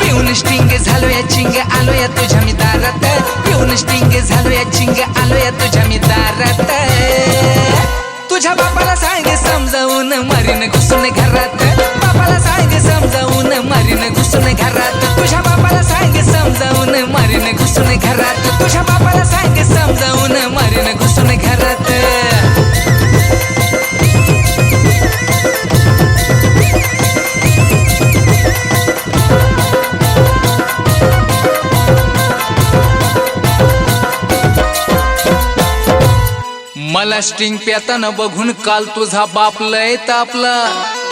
पिऊन स्टिंग झालो या चिंग आलो या तुझ्या मी दारात पिऊन स्टिंग झालो या चिंग आलो या तुझ्या मी दारात तुझ्या बापाला सांग समजावून मारीन घुसून घरात. बापाला सांग समजावून मारीन घुसून घरात. तुझ्या बापाला सांग समजावून मारीन घुसून घरात. तुझ्या बापाला सांग समजावून मारीन घुसून घरात. मला स्टिंग पेताना बघून काल तुझा बाप लय तापला.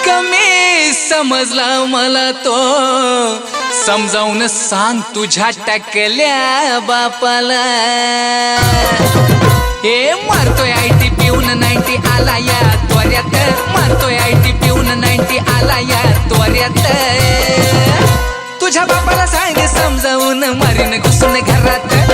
कमी समजला मला तो. समजावून सांग तुझ्या टाकल्या बापाला. हे मारतोय आय टी पिऊन नाईन्टी आला या त्वऱ्यात. मारतोय आय टी पिऊन नाईन्टी आला या त्वऱ्यात. तुझ्या बापाला सांग समजावून मारीन घुसून घरात.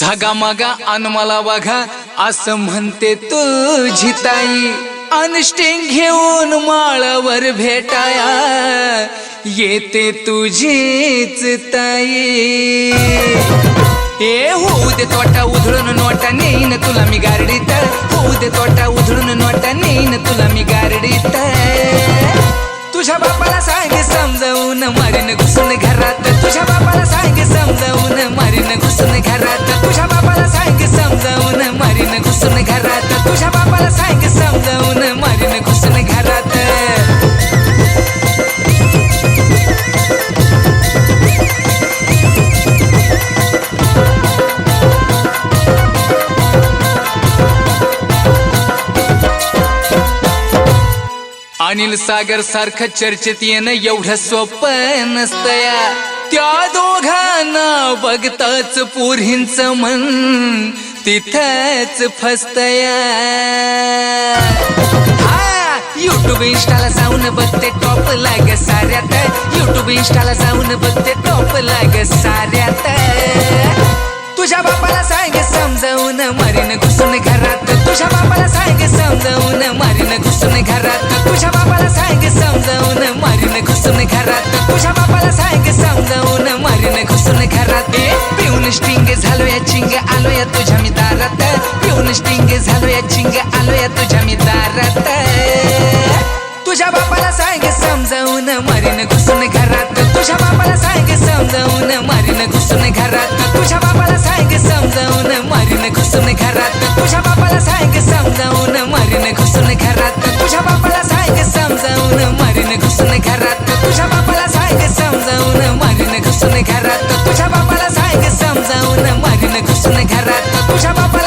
झगा मागा अन मला बघा असं म्हणते तुझी ताई. अनस्टिंग घेऊन माळावर भेटाया येते तुझीच ताई. ए होऊ दे तोटा उधळून नोटा नेईन तुला मी गारडीत. होऊ दे तोटा उधळून नोटा काय सांग समजावून मारीन घुसून घरात? अनिल सागर सारखं चर्चेत येणं एवढं सोपं नसतया त्या दोघांना बघताच पोरींच मन तिथंच फसतया. हा युट्यूब इंस्टाला जाऊन बघते टॉप लाग साऱ्यात. युट्यूब इंस्टाला जाऊन बघते टॉप लाग साऱ्यात. तुझ्या बापाला सांग समजावून मारीन घुसून घरात. तुझ्या बापाला सांग समजावून मारीन घुसून घरात. तुझ्या बापाला सांग समजावून मारीन घुसून घरात. तुझ्या बापाला सांग समजावून मारीन घुसून घरात. पिऊन स्टिंग झालो या चिंग आलो या मारीन घुसून घरात. तुझ्या बाबाला सांग समजावून मारीन घुसून घरात. तुझ्या बाबाला सांग समजावून मारीन घुसून घरात. तुझ्या बाबाला सांग समजावून मारीन घुसून घरात. तुझ्या बाबाला सांग समजावून मारीन घुसून घरात. तुझ्या बाबाला सांग समजावून मारीन घुसून घरात. तुझ्या बाबाला सांग समजावून मारीन घुसून घरात. तुझ्या बाबा